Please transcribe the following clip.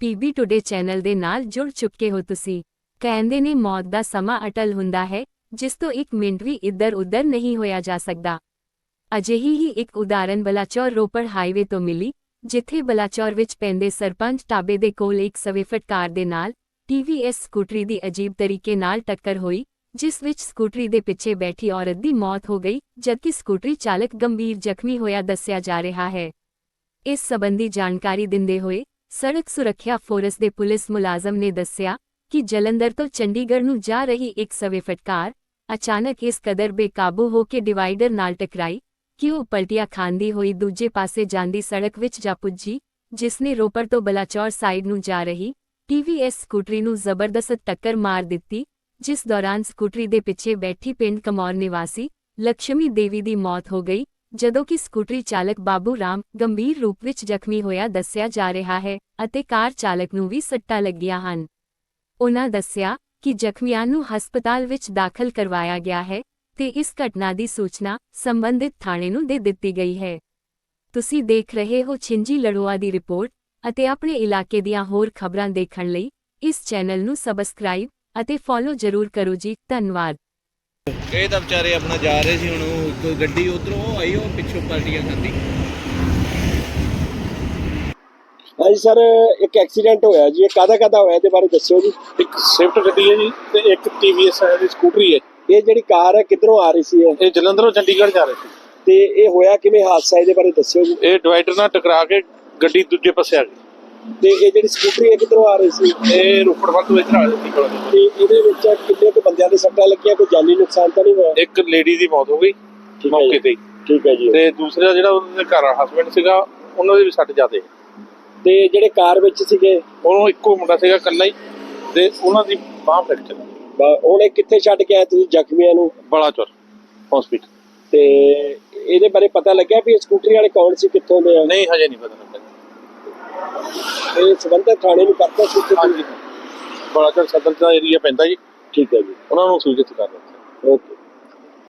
PB today channel ਦੇ ਨਾਲ ਜੁੜ ਚੁੱਕੇ ਹੋ ਤੁਸੀਂ। ਕਹਿੰਦੇ ਨੇ ਮੌਤ ਦਾ ਸਮਾਂ ਅਟਲ ਹੁੰਦਾ ਹੈ, ਜਿਸ ਤੋਂ ਇੱਕ ਮਿੰਟ ਵੀ ਇੱਧਰ ਉੱਧਰ ਨਹੀਂ ਹੋਇਆ ਜਾ ਸਕਦਾ। ਅਜਿਹੀ ਹੀ ਇੱਕ ਉਦਾਹਰਨ ਬਲਾਚੌਰ ਰੋਪੜ ਹਾਈਵੇ ਤੋਂ ਮਿਲੀ, ਜਿੱਥੇ ਬਲਾਚੌਰ ਵਿੱਚ ਪੈਂਦੇ ਸਰਪੰਚ ਟਾਬੇ ਦੇ ਕੋਲ ਇੱਕ ਸਵੇਫਟ ਕਾਰ ਦੇ ਨਾਲ ਟੀਵੀਐਸ ਸਕੂਟਰੀ ਦੀ ਅਜੀਬ ਤਰੀਕੇ ਨਾਲ ਟੱਕਰ ਹੋਈ, ਜਿਸ ਵਿੱਚ ਸਕੂਟਰੀ ਦੇ ਪਿੱਛੇ ਬੈਠੀ ਔਰਤ ਦੀ ਮੌਤ ਹੋ ਗਈ, ਜਦਕਿ ਸਕੂਟਰੀ ਚਾਲਕ ਗੰਭੀਰ ਜ਼ਖਮੀ ਹੋਇਆ ਦੱਸਿਆ ਜਾ ਰਿਹਾ ਹੈ। ਇਸ ਸੰਬੰਧੀ ਜਾਣਕਾਰੀ ਦਿੰਦੇ ਹੋਏ ਸੜਕ ਸੁਰੱਖਿਆ ਫੋਰਸ ਦੇ ਪੁਲਿਸ ਮੁਲਾਜ਼ਮ ਨੇ ਦੱਸਿਆ ਕਿ ਜਲੰਧਰ ਤੋਂ ਚੰਡੀਗੜ੍ਹ ਨੂੰ ਜਾ ਰਹੀ ਇੱਕ ਸਵਿਫਟ ਕਾਰ ਅਚਾਨਕ ਇਸ ਕਦਰ ਬੇਕਾਬੂ ਹੋ ਕੇ ਡਿਵਾਈਡਰ ਨਾਲ ਟਕਰਾਈ ਕਿ ਉਹ ਪਲਟੀਆਂ ਖਾਂਦੀ ਹੋਈ ਦੂਜੇ ਪਾਸੇ ਜਾਂਦੀ ਸੜਕ ਵਿੱਚ ਜਾ ਪੁੱਜੀ, ਜਿਸ ਨੇ ਰੋਪੜ ਤੋਂ ਬਲਾਚੌਰ ਸਾਈਡ ਨੂੰ ਜਾ ਰਹੀ ਟੀਵੀਐਸ ਸਕੂਟਰੀ ਨੂੰ ਜ਼ਬਰਦਸਤ ਟੱਕਰ ਮਾਰ ਦਿੱਤੀ, ਜਿਸ ਦੌਰਾਨ ਸਕੂਟਰੀ ਦੇ ਪਿੱਛੇ ਬੈਠੀ ਪਿੰਡ ਕਮੌਰ ਨਿਵਾਸੀ ਲక్ష్ਮੀ ਦੇਵੀ ਦੀ ਮੌਤ ਹੋ ਗਈ ਜਦੋਂ ਕਿ ਸਕੂਟਰੀ ਚਾਲਕ ਬਾਬੂ ਰਾਮ ਗੰਭੀਰ ਰੂਪ ਵਿੱਚ ਜ਼ਖਮੀ ਹੋਇਆ ਦੱਸਿਆ ਜਾ ਰਿਹਾ ਹੈ ਅਤੇ ਕਾਰ ਚਾਲਕ ਨੂੰ ਵੀ ਸੱਟਾਂ ਲੱਗੀਆਂ ਹਨ। ਉਨ੍ਹਾਂ ਦੱਸਿਆ ਕਿ ਜ਼ਖਮੀਆਂ ਨੂੰ ਹਸਪਤਾਲ ਵਿੱਚ ਦਾਖਲ ਕਰਵਾਇਆ ਗਿਆ ਹੈ ਤੇ ਇਸ ਘਟਨਾ ਦੀ ਸੂਚਨਾ ਸੰਬੰਧਿਤ ਥਾਣੇ ਨੂੰ ਦੇ ਦਿੱਤੀ ਗਈ ਹੈ। ਤੁਸੀਂ ਦੇਖ ਰਹੇ ਹੋ ਛਿੰਜੀ ਲੜੋਆ ਦੀ ਰਿਪੋਰਟ ਅਤੇ ਆਪਣੇ ਇਲਾਕੇ ਦੀਆਂ ਹੋਰ ਖਬਰਾਂ ਦੇਖਣ ਲਈ ਇਸ ਚੈਨਲ ਨੂੰ ਸਬਸਕ੍ਰਾਈਬ ਅਤੇ ਫੋਲੋ ਜ਼ਰੂਰ ਕਰੋ ਜੀ। ਧੰਨਵਾਦ। ਇਹ ਤਾਂ ਵਿਚਾਰੇ ਆਪਣਾ ਜਾ ਰਹੇ ਸੀ ਹੁਣ ਉਹ ਕੋਈ ਗੱਡੀ ਉਧਰੋਂ ਆਈ ਉਹ ਪਿੱਛੋਂ ਪਲਟੀਆਂ ਖਾਂਦੀ ਹਾਂਜੀ ਸਰ ਇੱਕ ਐਕਸੀਡੈਂਟ ਹੋਇਆ ਜੀ ਇਹ ਕਾਹਦਾ ਕਾਹਦਾ ਹੋਇਆ ਇਹਦੇ ਬਾਰੇ ਦੱਸਿਓ ਜੀ। ਇੱਕ ਸਵਿਫਟ ਗੱਡੀ ਹੈ ਜੀ ਤੇ ਇੱਕ TVS ਹੈ ਦੀ ਸਕੂਟਰੀ ਹੈ। ਇਹ ਜਿਹੜੀ ਕਾਰ ਹੈ ਕਿੱਧਰੋਂ ਆ ਰਹੀ ਸੀ ਇਹ? ਇਹ ਜਲੰਧਰੋਂ ਚੰਡੀਗੜ੍ਹ ਜਾ ਰਹੇ ਸੀ। ਤੇ ਇਹ ਹੋਇਆ ਕਿਵੇਂ ਹਾਦਸਾ ਇਹਦੇ ਬਾਰੇ ਦੱਸਿਓ ਜੀ। ਇਹ ਡਿਵਾਈਡਰ ਨਾਲ ਟਕਰਾ ਕੇ ਗੱਡੀ ਦੂਜੇ ਪਾਸੇ ਆ ਗਈ। ਤੇ ਇਹ ਜਿਹੜੀ ਸਕੂਟਰੀ ਹੈ ਕਿੱਧਰੋਂ ਆ ਰਹੀ ਸੀ? ਇਹ ਰੋਪੜ ਵੱਲ ਤੋਂ ਇੱਧਰ ਆ ਰਹੀ ਸੀ ਕੋਲ। ਤੇ ਇਹਦੇ ਵਿੱਚ ਕਿੰਨੇ ਕੁ ਬੰਦਿਆਂ ਦੇ ਸੱਟਾਂ ਲੱਗੀਆਂ? ਕੋਈ ਜਾਨੀ ਨੁਕਸਾਨ ਤਾਂ ਨਹੀਂ ਹੋਇਆ? ਇੱਕ ਲੇਡੀ ਦੀ ਮੌਤ ਹੋ ਗਈ ਠੀਕ ਹੈ ਮੌਕੇ ਜੀ। ਤੇ। ਹੀ। ਠੀਕ ਹੈ ਜੀ। ਤੇ ਦੂਸਰਾ ਜਿਹੜਾ ਉਹਨਾਂ ਦੇ ਘਰ ਹਸਬੰਡ ਸੀਗਾ ਉਹਨਾਂ ਦੇ ਵੀ ਸੱਟ ਜਾਦੇ ਤੇ ਜਿਹੜੇ ਕਾਰ ਵਿੱਚ ਸੀਗੇ? ਉਹਨੂੰ ਇੱਕੋ ਮੁੰਡਾ ਸੀਗਾ ਇਕੱਲਾ ਹੀ ਤੇ ਉਹਨਾਂ ਦੀ ਬਾਹ ਫ੍ਰੈਕਚਰ ਬ- ਹੁਣ ਇਹ ਕਿੱਥੇ ਛੱਡ ਕੇ ਆਏ ਤੁਸੀਂ ਜ਼ਖਮੀਆਂ ਨੂੰ? ਬਲਾਚੌਰ ਹਸਪੀਟਲ ਤੇ ਇਹਦੇ ਬਾਰੇ ਪਤਾ ਲੱਗਿਆ ਵੀ ਇਹ ਸਕੂਟਰੀ ਵਾਲੇ ਕੌਣ ਸੀ? ਕਿੱਥੋਂ ਦੇ ਆ? ਨਹੀਂ ਹਜੇ ਨਹੀਂ ਪਤਾ ਲੱਗਾ ਇਹ ਸੰਬੰਧਿਤ ਥਾਣੇ ਨੂੰ ਕਰਤਾ ਸੂਚਿਤ ਹਾਂਜੀ। ਬਲਾਚੌਰ ਸਦਰ ਦਾ ਏਰੀਆ ਪੈਂਦਾ ਜੀ। ਠੀਕ ਹੈ ਜੀ। ਉਹਨਾਂ ਨੂੰ ਸੂਚਿਤ ਕਰ ਦਿੱਤਾ। ਓਕੇ।